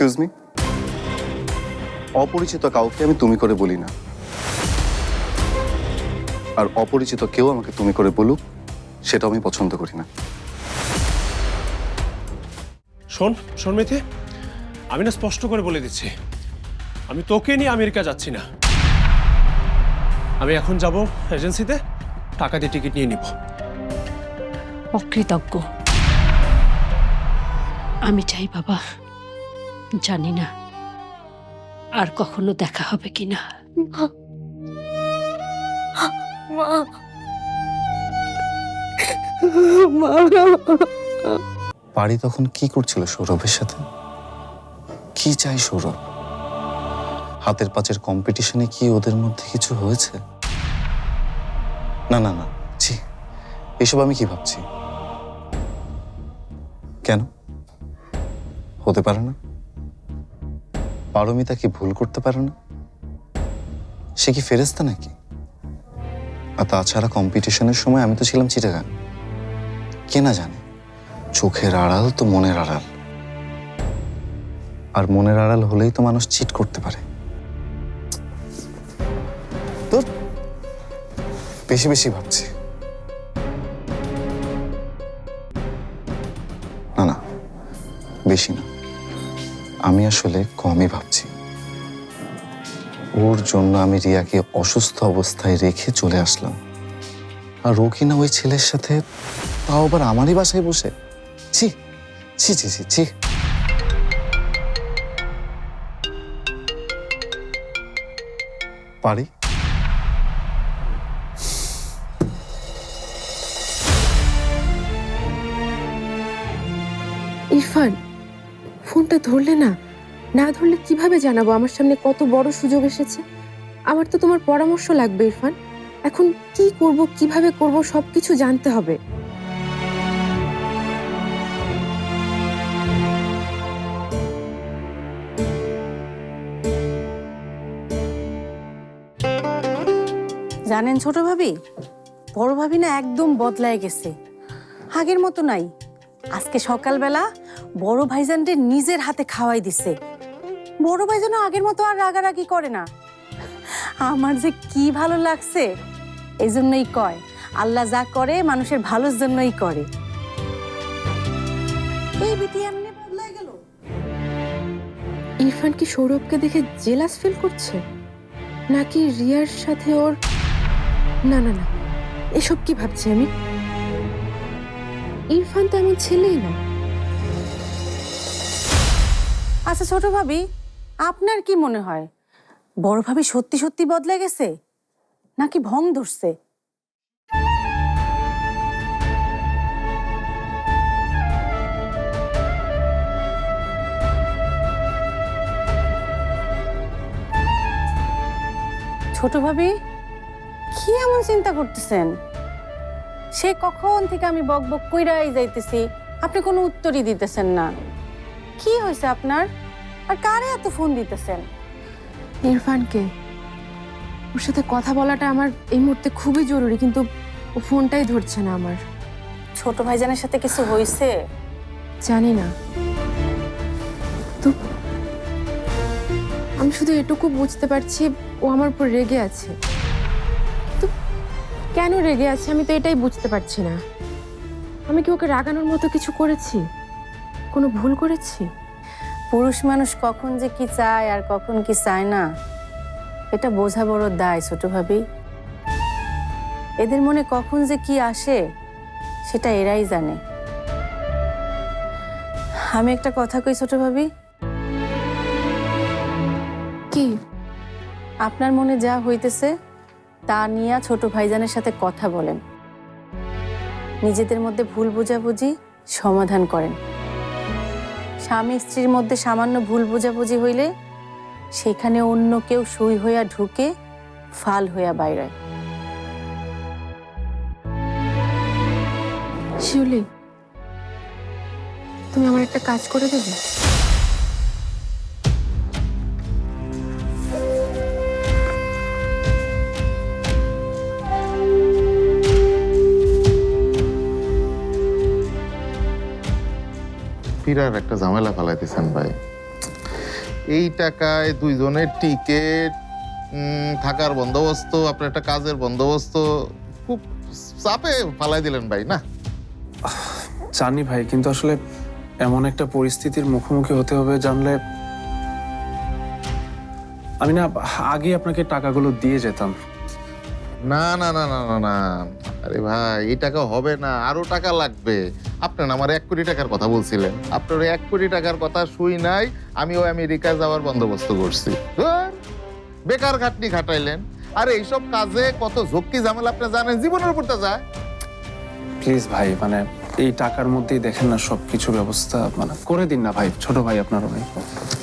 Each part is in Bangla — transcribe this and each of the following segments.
এক্সকিউজ মি অপরিচিত কাউকে আমি তুমি করে বলি না। আর অপরিচিত কেউ আমাকে তুমি করে বলুক সেটা আমি পছন্দ করি না। শোন শোন মিথি আমি না স্পষ্ট করে বলে দিচ্ছি। আমি তোকে নিয়ে আমেরিকা যাচ্ছি না। আমি এখন যাব এজেন্সিতে টাকা দিয়ে টিকিট নিয়ে নিব। অকৃতজ্ঞ। আমি চাই বাবা। জানি না। আর কখনো দেখা হবে কিনা বাড়ি তখন কি করছিল সৌরভের সাথে? কি চাই সৌরভ? হাতের পাঁচের কম্পিটিশনে কি ওদের মধ্যে কিছু হয়েছে? না না না। জি এসব আমি কি ভাবছি? কেন? হতে পারে না? পারমিতা কি ভুল করতে পারে না? সে কি ফেরেস্তা নাকি? আর তাছাড়া কম্পিটিশনের সময় আমি তো ছিলাম চিটাগাং। কে না জানে? চোখের আড়াল তো মনের আড়াল। আর মনের আড়াল হলেই তো মানুষ চিট করতে পারে। তো বেশি বেশি ভাবছি। না না, বেশি না। আমি আসলে কমই ভাবছি। ওর জন্য আমি রিয়াকে অসুস্থ অবস্থায় রেখে চলে আসলাম। আর ও কিনা ওই ছেলের সাথে, তাও আবার আমারই বাসায় বসে। ছি ছি ছি ছি ছি। পারি? ধরলে না? না ধরলে কীভাবে জানাব? আমার সামনে কত বড় সুযোগ এসেছে। আমার তো তোমার পরামর্শ লাগবে, ইরফান। এখন কি করব, কীভাবে করব সব কিছু জানতে হবে। জানেন ছোট ভাবি, বড় ভাবি না একদম বদলায় গেছে। আগের মতো নাই। আজকে সকালবেলা বড় ভাইজানদের নিজের হাতে খাওয়াই দিছে। বড় ভাইজানও আগের মতো আর রাগারাগি করে না। আমার যে কি ভালো লাগছে এই জন্যই কয়, আল্লাহ যা করে মানুষের ভালোর জন্যই করে। এই বিটি বদলায় গেল। ইরফান কি সৌরভকে দেখে জেলাস ফিল করছে? নাকি রিয়ার সাথে ওর না না না, এসব কি ভাবছি আমি? ইরফান তো এমন ছেলেই না আচ্ছা ছোট ভাবি, আপনার কি মনে হয়? বড় ভাবি সত্যি সত্যি বদলে গেছে? নাকি ভং ধরছে? ছোট ভাবি, কি এমন চিন্তা করতেছেন? সে কখন থেকে আমি বক বক কইরাই যাইতেছি, আপনি কোনো উত্তরই দিতেছেন না। কি হয়েছে আপনার? আর কারে এত ফোন দিতেছেন? ইরফানকে ওর সাথে কথা বলাটা আমার এই মুহূর্তে খুবই জরুরি কিন্তু ও ফোনটাই ধরছে না আমার। ছোট ভাইজানের সাথে কিছু হয়েছে? জানি না। তো আমি শুধু এটুকু বুঝতে পারছি ও আমার উপর রেগে আছে। তো কেন রেগে আছে? আমি তো এটাই বুঝতে পারছি না। আমি কি ওকে রাগানোর মতো কিছু করেছি? কোনো ভুল করেছি? পুরুষ মানুষ কখন যে কি চায় আর কখন কি চায় না এটা বোঝা বড় দায় ছোট ভাবি। এদের মনে কখন যে কি আসে সেটা এরাই জানে। আমি একটা কথা কই ছোট ভাবি। কি? আপনার মনে যা হইতেছে তা নিয়ে ছোট ভাইজানের সাথে কথা বলেন। নিজেদের মধ্যে ভুল বোঝাবুঝি সমাধান করেন। স্বামী স্ত্রীর মধ্যে সামান্য ভুল বোঝাবুঝি হইলে সেখানে অন্য কেউ সুই হইয়া ঢুকে ফাল হইয়া বাইরায়। শিউলি, তুমি আমার একটা কাজ করে দেবে? বিরাট একটা ঝামেলা ফেলাইতেছেন ভাই। এই টাকায় দুইজনের টিকিট থাকার বন্দোবস্ত আপনার একটা কাজের বন্দোবস্ত খুব চাপে ফালাই দিলেন ভাই না? জানি ভাই কিন্তু আসলে এমন একটা পরিস্থিতির মুখোমুখি হতে হবে জানলে আমি না আগে আপনাকে টাকাগুলো দিয়ে যেতাম। না না না না না না। আরে ভাই এই টাকা হবে না আরও টাকা লাগবে। আপনার আমার এক কোটি টাকার কথা বলছিলেন। আপনার এক কোটি টাকার কথা শুই নাই আমি ওই আমেরিকা যাওয়ার বন্দোবস্ত করছি। বেকার খাটনি খাটাইলেন। আরে এইসব কাজে কত ঝক্কি ঝামেলা আপনি জানেন? জীবনের উপর যায়। প্লিজ ভাই মানে এই টাকার মধ্যেই দেখেন না সব কিছু ব্যবস্থা মানে করে দিন না ভাই ছোট ভাই আপনার অনেক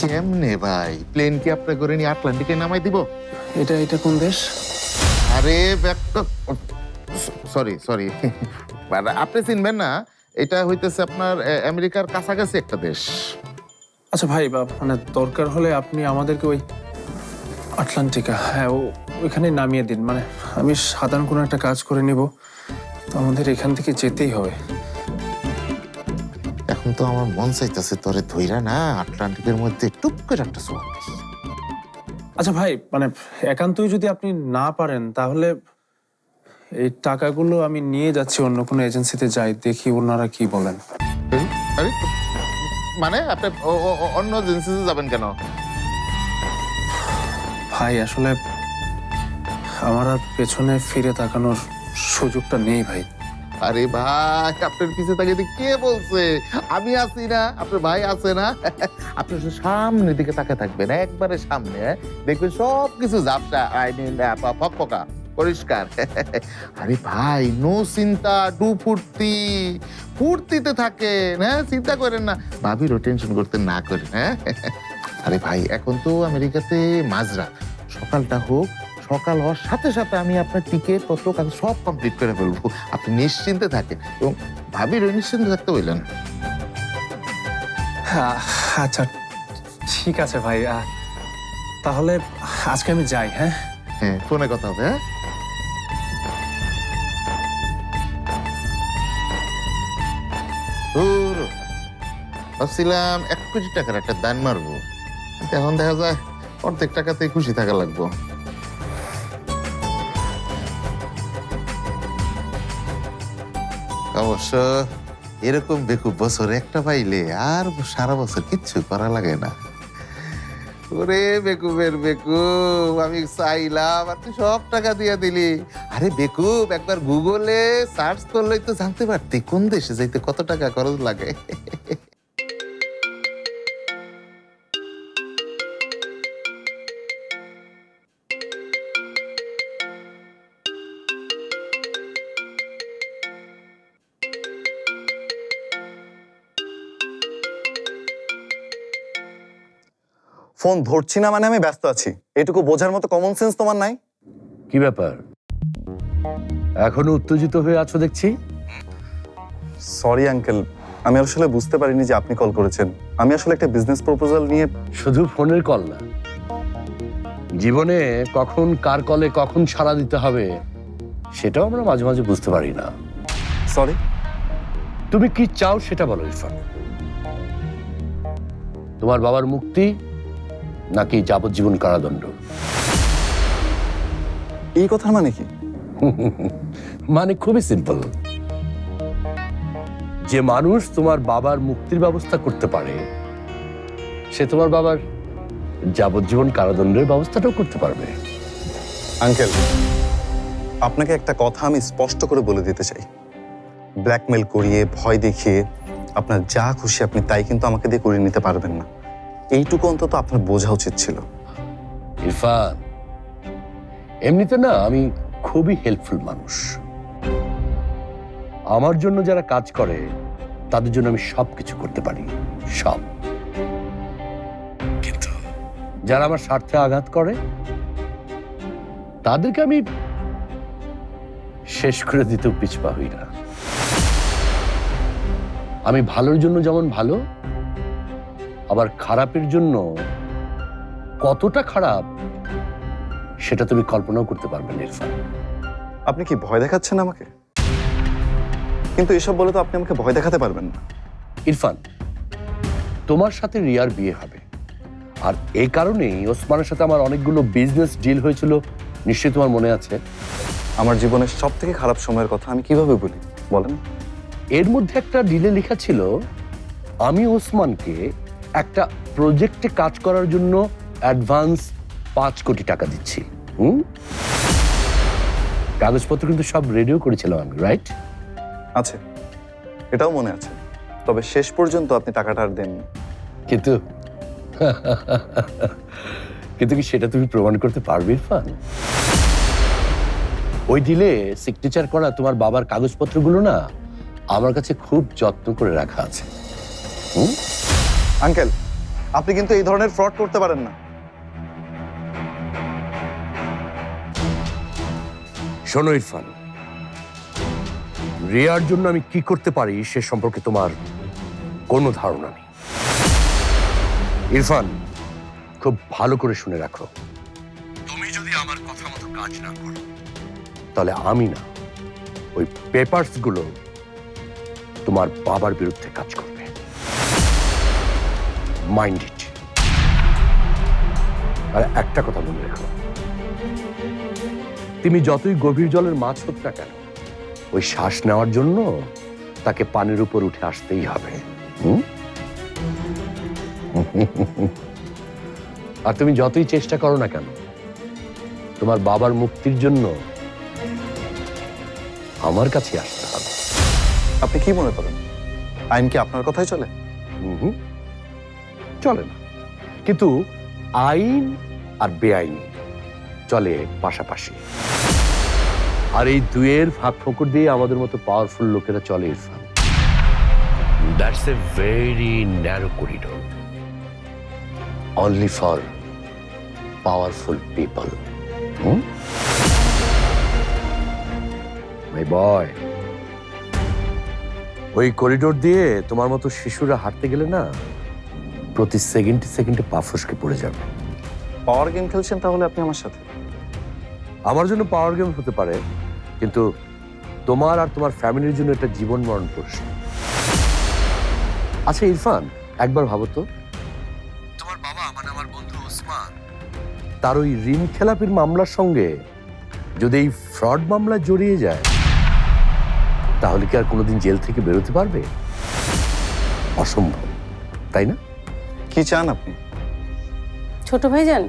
কেমনে ভাই? প্লেন কি আপনি করে নিয়ে আটলান্টিকে নামাই দিব? এটা এটা কোন দেশ? আরে সরি সরি আপনি চিনবেন না এটা হইতেছে আপনার আমেরিকার কাছাকাছি একটা দেশ। আচ্ছা ভাই মানে দরকার হলে আপনি আমাদেরকে ওই আটলান্টিকা হ্যাঁ ও ওইখানে নামিয়ে দিন। মানে আমি সাধারণ কোনো একটা কাজ করে নিব তো আমাদের এখান থেকে যেতেই হবে। এখন তো আমার মন চাইতেছে তোরে ধৈরা না আটলান্টিকের মধ্যে টুপ করে একটা সোয়াল আচ্ছা ভাই মানে একান্তই যদি আপনি না পারেন তাহলে এই টাকাগুলো আমি নিয়ে যাচ্ছি অন্য কোনো এজেন্সিতে যাই দেখি ওনারা কি বলেন আরে মানে আপনি অন্য এজেন্সিতে যাবেন কেন ভাই আসলে আমার আর পেছনে ফিরে তাকানোর সুযোগটা নেই ভাই আরে ভাই আপনার পিছে তাকে কে বলছে আমি আছি না আপনার ভাই আছে না আপনি শুধু সামনের দিকে তাকে থাকবেন একবারে সামনে হ্যাঁ? দেখবেন সব কিছু ঝাপসা ফকফকা পরিষ্কার। আরে ভাই নো চিন্তা ডু ফুর্তি। ফুর্তিতে থাকেন হ্যাঁ চিন্তা করেন না। ভাবিরও টেনশন করতে না করেন হ্যাঁ। আরে ভাই এখন তো আমেরিকাতে মাঝরাত সকালটা হোক সকাল হওয়ার সাথে সাথে আমি আপনার টিকিট পত্র কাজ সব কমপ্লিট করে ফেলব। আপনি নিশ্চিন্তে থাকেন এবং ভাবিরও নিশ্চিন্তে থাকতে বললেন। আচ্ছা ঠিক আছে ভাই তাহলে আজকে আমি যাই হ্যাঁ? হ্যাঁ ফোনে কথা হবে হ্যাঁ? ভাবছিলাম এক কোটি টাকার একটা দান মারবো। এখন দেখা যায় অর্ধেক টাকাতে খুশি থাকা লাগবো। অবশ্য এরকম বেকুব বছর একটা পাইলে আর সারা বছর কিচ্ছু করা লাগে না। ওরে বেকুবের বেকুব, আমি চাইলাম আর তুই সব টাকা দিয়ে দিলি। আরে বেকুব, একবার গুগলে সার্চ করলেই তো জানতে পারতি কোন দেশে যাইতে কত টাকা খরচ লাগে। ফোন ধরছি না মানে আমি ব্যস্ত আছি। এটুকু বোঝার মতো কমন সেন্স তোমার নাই? কি ব্যাপার? এখনও উত্তেজিত হয়ে আছো দেখছি? সরি আঙ্কেল আমি আসলে বুঝতে পারিনি যে আপনি কল করেছেন। আমি আসলে একটা বিজনেস প্রপোজাল নিয়ে শুধু ফোনের কল না। জীবনে কখন কার কলে কখন সাড়া দিতে হবে সেটাও আমরা মাঝে মাঝে বুঝতে পারি না। সরি তুমি কি চাও সেটা বলো ইরফান। তোমার বাবার মুক্তি নাকি যাবজ্জীবন কারাদণ্ড? এই কথার মানে কি? মানে খুবই সিম্পল যে মানুষ তোমার বাবার মুক্তির ব্যবস্থা করতে পারে সে তোমার বাবার যাবজ্জীবন কারাদণ্ডের ব্যবস্থাটাও করতে পারবে। আঙ্কেল আপনাকে একটা কথা আমি স্পষ্ট করে বলে দিতে চাই। ব্ল্যাকমেল করিয়ে ভয় দেখিয়ে আপনার যা খুশি আপনি তাই কিন্তু আমাকে দিয়ে করিয়ে নিতে পারবেন না। এইটুকু অন্তত আপনার বোঝা উচিত ছিল। ইরফান, এমনিতে না আমি খুবই হেল্পফুল মানুষ। আমার জন্য যারা কাজ করে, তাদের জন্য আমি সব কিছু করতে পারি, সব। কিন্তু যারা আমার স্বার্থে আঘাত করে, তাদেরকে আমি শেষ করে দিতেও পিছপা হই না। আমি ভালোর জন্য যেমন ভালো আবার খারাপের জন্য কতটা খারাপ সেটা তুমি কল্পনাও করতে পারবে না ইরফান। আপনি কি ভয় দেখাচ্ছেন আমাকে? কিন্তু এসব বলে তো আপনি আমাকে ভয় দেখাতে পারবেন না। ইরফান তোমার সাথে রিয়ার বিয়ে হবে। আর এই কারণেই ওসমানের সাথে আমার অনেকগুলো বিজনেস ডিল হয়েছিল। নিশ্চয়ই তোমার মনে আছে? আমার জীবনের সব থেকে খারাপ সময়ের কথা আমি কীভাবে বলি? বলেন। এর মধ্যে একটা ডিলে লেখা ছিল আমি ওসমানকে একটা প্রজেক্টে কাজ করার জন্য অ্যাডভান্স পাঁচ কোটি টাকা দিচ্ছি। হুম? কাগজপত্র কিন্তু সব রেডিও করেছিলাম আমি রাইট আছে। এটাও মনে আছে। তবে শেষ পর্যন্ত আপনি টাকাটা আর দেননি। কিন্তু কিন্তু কি সেটা তুমি প্রমাণ করতে পারবে ইরফান? ওই ডিলে সিগনেচার করা তোমার বাবার কাগজপত্রগুলো না আমার কাছে খুব যত্ন করে রাখা আছে। হুম? আঙ্কেল আপনি কিন্তু এই ধরনের ফ্রড করতে পারেন না। শোনো ইরফান রিয়ার জন্য আমি কি করতে পারি সে সম্পর্কে তোমার কোনো ধারণা নেই। ইরফান খুব ভালো করে শুনে রাখো। তুমি যদি আমার কথা মতো কাজ না করো। তাহলে আমি না ওই পেপারসগুলো তোমার বাবার বিরুদ্ধে কাজ করবে। মাইন্ড ইট আর একটা কথা মনে রেখো। তুমি যতই গভীর জলের মাছ হোক না কেন ওই শ্বাস নেওয়ার জন্য তাকে পানির উপর উঠে আসতেই হবে। হুম? আর তুমি যতই চেষ্টা করো না কেন তোমার বাবার মুক্তির জন্য আমার কাছে আসতে হবে। আপনি কি মনে করেন? আইন কি আপনার কথাই চলে? হুম। চলে না। কিন্তু আইন আর বেআইন চলে পাশাপাশি। আর এই দুয়ের ফাঁক ফোকর দিয়ে আমাদের মতো পাওয়ারফুল লোকেরা চলে Irfan. That's a very narrow corridor only for powerful people my boy ওই করিডোর দিয়ে তোমার মতো শিশুরা হাঁটতে গেলে না প্রতি সেকেন্ডে সেকেন্ডে পা ফসকে পড়ে যাবে। পাওয়ার গেম খেলছেন তাহলে আপনি আমার সাথে? আমার জন্য পাওয়ার গেম হতে পারে কিন্তু তোমার আর তোমার ফ্যামিলির জন্য এটা জীবন মরণ প্রশ্ন। আচ্ছা ইরফান একবার ভাবো তো। তোমার বাবা মানে আমার বন্ধু ওসমান তার ওই ঋণ খেলাপির মামলার সঙ্গে যদি এই ফ্রড মামলা জড়িয়ে যায় তাহলে কি আর কোনোদিন জেল থেকে বেরোতে পারবে? অসম্ভব তাই না? কি চান আপনি? ছোট ভাইজান।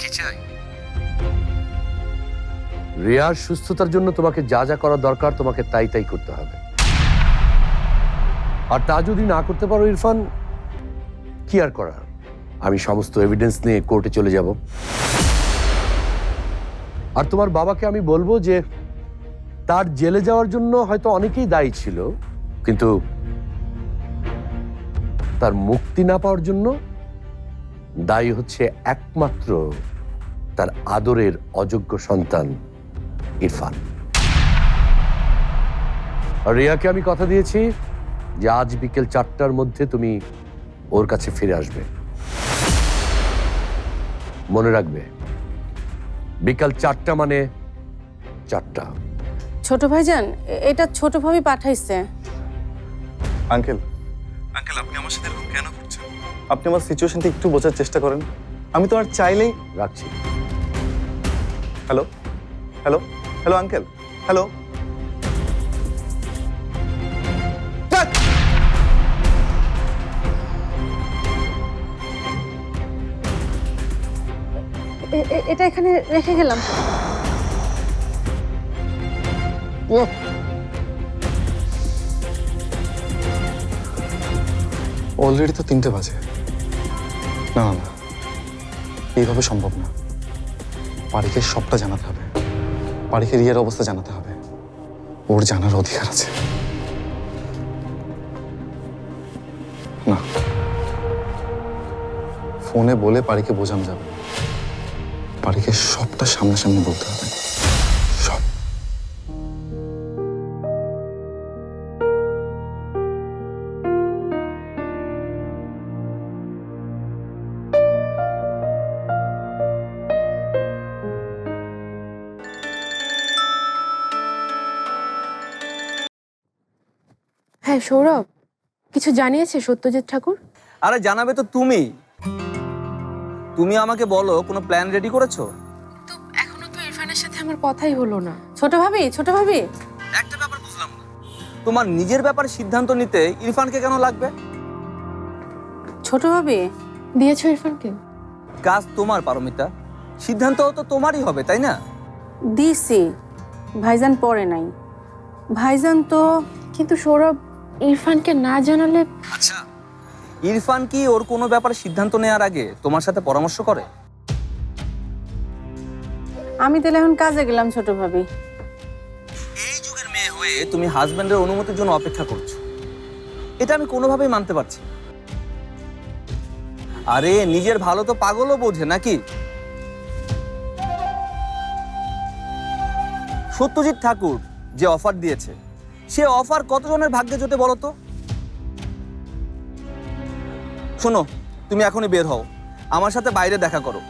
কি চাই? রিয়ার সুস্থতার জন্য তোমাকে যা যা করা দরকার তোমাকে তাই তাই করতে হবে। আর তা যদি না করতে পারো ইরফান কি আর করার? আমি সমস্ত এভিডেন্স নিয়ে কোর্টে চলে যাব। আর তোমার বাবাকে আমি বলব যে তার জেলে যাওয়ার জন্য হয়তো অনেকেই দায়ী ছিল কিন্তু তার মুক্তি না পাওয়ার জন্য দায়ী হচ্ছে একমাত্র তার আদরের অযোগ্য সন্তান ইরফান। আর রিয়াকে আমি কথা দিয়েছি যে আজ বিকেল চারটার মধ্যে তুমি ওর কাছে ফিরে আসবে। মনে রাখবে বিকাল চারটা মানে চারটা। ছোট ভাইজান এটা ছোট ভাবি পাঠাইছে। আঙ্কেল আঙ্কেল আপনি আমার সাথে এরকম কেন করছেন? আপনি আমার সিচুয়েশনটা একটু বোঝার চেষ্টা করেন। আমি তো আর চাইলেই রাখছি। Hello hello hello uncle hello এটা এখানে রেখে গেলাম। অলরেডি তো তিনটে বাজে। না না না। এইভাবে সম্ভব না। পারিকে সবটা জানাতে হবে। পারিকে রিয়ার অবস্থা জানাতে হবে। ওর জানার অধিকার আছে। না। ফোনে বলে পারিকে বোঝানো যাবে। পারিকে সবটা সামনাসামনি বলতে হবে। হ্যাঁ সৌরভ কিছু জানিয়েছে সত্যজিৎ ঠাকুর? আরে জানাবে তো তুমি। তুমি আমাকে বলো কোনো প্ল্যান রেডি করেছ? তো এখনও তো ইরফানের সাথে আমার কথাই হলো না। ছোট ভাবি ছোট ভাবি। একটা ব্যাপার বুঝলাম না। তোমার নিজের ব্যাপারে সিদ্ধান্ত নিতে ইরফানকে কেন লাগবে? ছোট ভাবি দিয়েছ ইরফানকে? কাজ তোমার পারমিতা। সিদ্ধান্ত তো তোমারই হবে তাই না? দিছি ভাইজান পরে নাই। ভাইজান তো কিন্তু সৌরভ ইরফানকে না জানালে? আচ্ছা ইরফান কি ওর কোনো ব্যাপারে সিদ্ধান্ত নেওয়ার আগে তোমার সাথে পরামর্শ করে? আমি তাহলে এখন কাজে গেলাম ছোট ভাবি। এই যুগের মেয়ে হয়ে তুমি হাজবেন্ডের অনুমতির জন্য অপেক্ষা করছ। এটা আমি কোনোভাবেই মানতে পারছি না। আরে নিজের ভালো তো পাগলও বোঝে নাকি? সত্যজিৎ ঠাকুর যে অফার দিয়েছে সে অফার কতজনের ভাগ্যে জোটে বলো তো? শোনো তুমি এখনই বের হও। আমার সাথে বাইরে দেখা করো।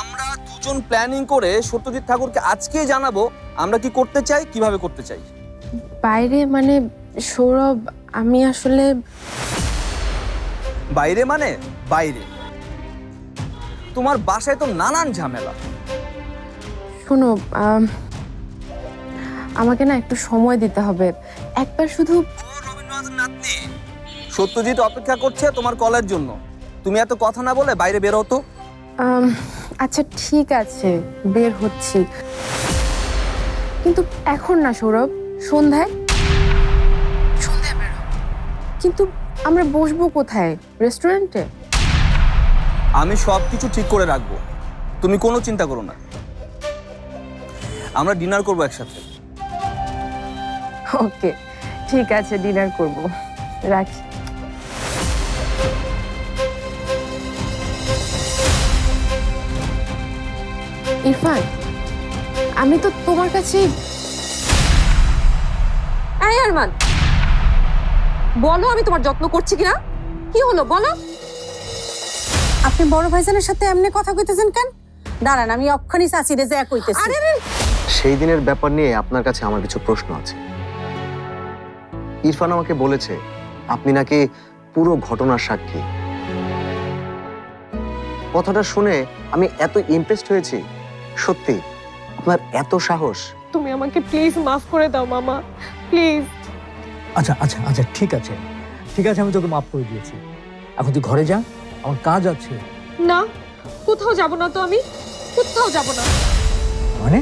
আমরা দুজন প্ল্যানিং করে সত্যজিৎ ঠাকুরকে আজকেই জানাব আমরা কি করতে চাই কীভাবে করতে চাই। বাইরে মানে সৌরভ আমি আসলে বাইরে মানে বাইরে। তোমার বাসায় তো নানান ঝামেলা। শোনো আমাকে না একটু সময় দিতে হবে। একবার শুধু সত্যজিৎ অপেক্ষা করছে তোমার কলের জন্য। তুমি এত কথা না বলে বাইরে বেরো তো। আম, আচ্ছা ঠিক আছে বের হচ্ছি। কিন্তু এখন না সৌরভ সন্ধ্যায়? সন্ধ্যায় বেরো কিন্তু আমরা বসবো কোথায়? রেস্টুরেন্টে? আমি সব কিছু ঠিক করে রাখব। তুমি কোনো চিন্তা করো না। আমরা ডিনার করব একসাথে। ওকে ঠিক আছে ডিনার করব। রাখি। ইরফান আমি তো তোমার কাছে এই আরমান বলো আমি তোমার যত্ন করছি কিনা? কি হলো বলো। আপনি বড় ভাইজানের সাথে এমনি কথা কইতেছেন কেন? দাঁড়ান আমি অক্ষণি চাচিরে যে কইতেছি। আরে সেই দিনের ব্যাপার নিয়ে আপনার কাছে আমার কিছু প্রশ্ন আছে। ইরফান আমাকে বলেছে আপনি নাকি পুরো ঘটনার সাক্ষী? কথাটা শুনে আমি এত ইমপ্রেসড হয়েছি। সত্যি আপনার এত সাহস। তুমি আমাকে প্লিজ মাফ করে দাও মামা। প্লিজ আচ্ছা আচ্ছা আচ্ছা ঠিক আছে। ঠিক আছে আমি তোকে মাফ করে দিয়েছি। এখন তুই ঘরে যা আমার কাজ আছে। না কোথাও যাব না তো আমি। কোথাও যাব না। মানে?